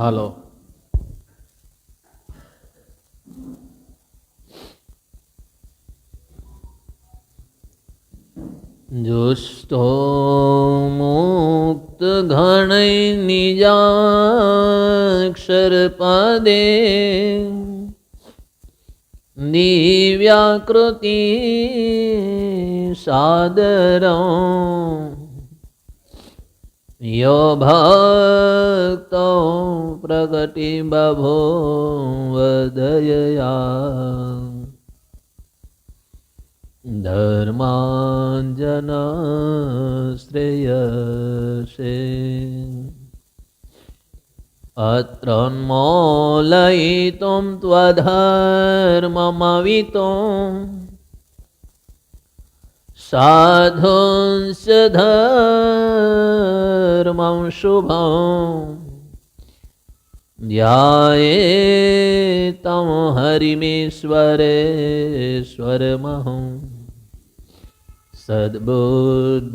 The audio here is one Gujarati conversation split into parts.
હાલો. જુષ્ટો મુક્ત ઘણૈ નિજાક્ષર પદે દિવ્યાકૃતિ સાદરો યો ભક્તો પ્રગતિ બભો વદયયા ધર્માંજન શ્રેયસે धर्मं शुभं ध्याये तं हरिमेश्वरेश्वरमहं सद्बुद्धिदं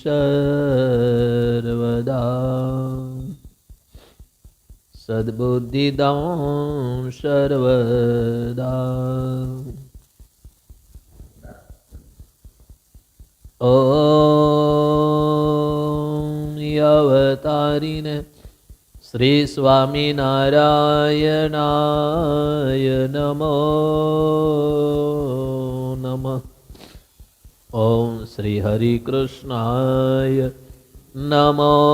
सर्वदा सद्बुद्धिदं सर्वदा ॐ તારીને શ્રી સ્વામિનારાયણાય નમો નમ. ઓમ શ્રી હરિકૃષ્ણાય નમો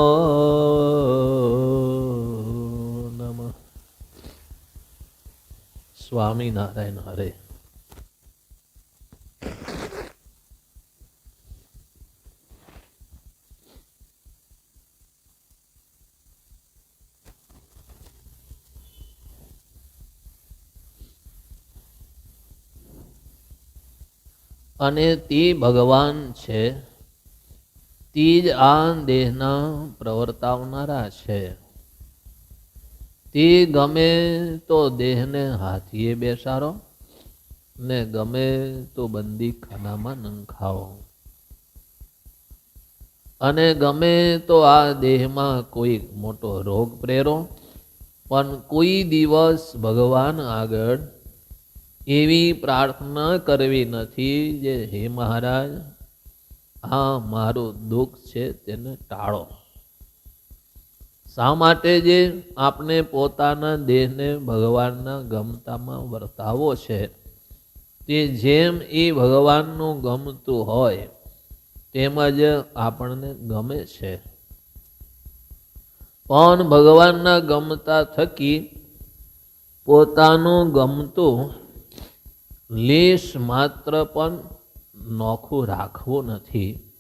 નમ. સ્વામિનારાયણ હરે. અને તે ભગવાન છે. તે જ આ દેહના પ્રવર્તાવનારા છે. તે ગમે તો દેહને હાથીએ બેસાડો ને ગમે તો બંદી ખાનામાં નંખાવો. અને ગમે તો આ દેહમાં કોઈ મોટો રોગ પ્રેરો, પણ કોઈ દિવસ ભગવાન આગળ એવી પ્રાર્થના કરવી નથી જે, હે મહારાજ, આ મારું દુઃખ છે તેને ટાળો. શા માટે જે આપણે પોતાના દેહને ભગવાનના ગમતામાં વર્તાવો છે? તે જેમ એ ભગવાનનું ગમતું હોય તેમજ આપણને ગમે છે. પણ ભગવાનના ગમતા થકી પોતાનું ગમતું લેશ માત્ર પણ નોખું રાખવું નથી.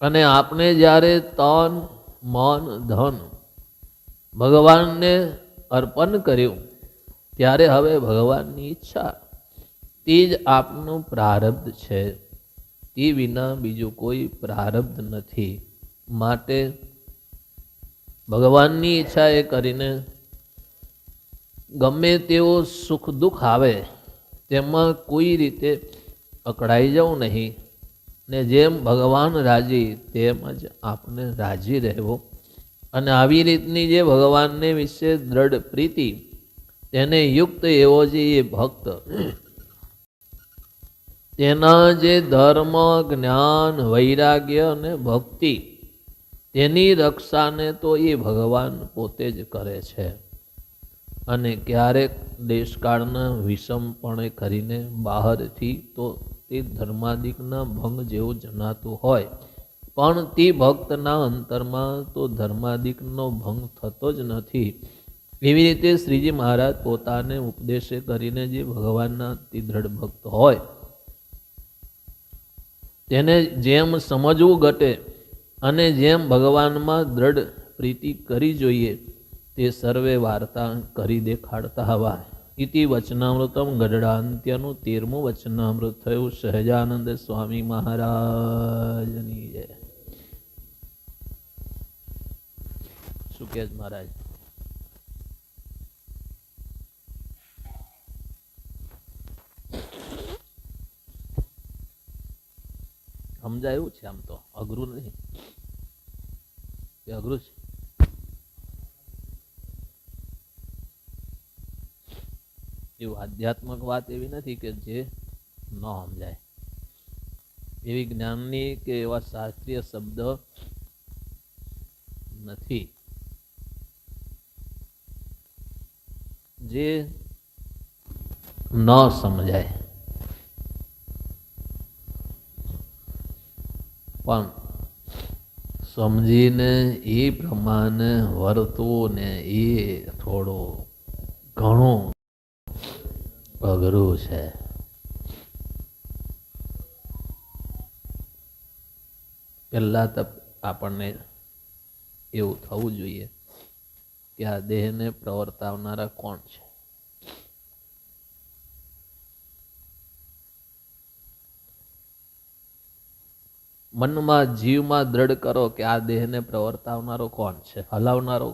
અને આપણે જ્યારે તન, મન, ધન ભગવાનને અર્પણ કર્યું, ત્યારે હવે ભગવાનની ઈચ્છા તે જ આપનું પ્રારબ્ધ છે. તે વિના બીજું કોઈ પ્રારબ્ધ નથી. માટે ભગવાનની ઈચ્છા એ કરીને ગમે તેવો સુખ દુઃખ આવે તેમાં કોઈ રીતે અકળાઈ જવું નહીં. ને જેમ ભગવાન રાજી, તેમ જ આપણે રાજી રહેવું. અને આવી રીતની જે ભગવાનને વિશે દ્રઢ પ્રીતિ, તેને યુક્ત એવો જે એ ભક્ત, તેના જે ધર્મ, જ્ઞાન, વૈરાગ્ય અને ભક્તિ, તેની રક્ષાને તો એ ભગવાન પોતે જ કરે છે. અને ક્યારેક દેશકાળના વિષમપણે કરીને બહારથી તો તે ધર્માદિકના ભંગ જેવું જણાતું હોય. પણ તે ભક્તના અંતરમાં તો ધર્માદિકનો ભંગ થતો જ નથી. એવી રીતે શ્રીજી મહારાજ પોતાને ઉપદેશે કરીને જે ભગવાનના અતિ દ્રઢ ભક્ત હોય, તેને જેમ સમજવું ઘટે અને જેમ ભગવાનમાં દ્રઢ પ્રીતિ કરી જોઈએ તે સર્વે વાર્તા કરી દેખાડતા હવા ઇતિ વચનામૃતમ ગઢડાંત્યનું તેરમું વચનામૃત થયું. સહજાનંદ સ્વામી મહારાજની જય. કે મહારાજ? સમજાયું છે આમ તો? અઘરું કે અઘરું છે. એવું આધ્યાત્મક વાત એવી નથી કે જે ન સમજાય. એવી જ્ઞાનની કે એવા શાસ્ત્રીય શબ્દ નથી. જે ન સમજાય. પણ સમજીને એ પ્રમાણે વર્તવું ને એ થોડું ઘણું અઘરું છે. પહેલાં તપ આપણને એવું થવું જોઈએ કે આ દેહને પ્રવર્તાવનારા કોણ છે? મનમાં જીવમાં દ્રઢ કરો કે આ દેહને પ્રવર્તાવનારો કોણ છે? હલાવનારો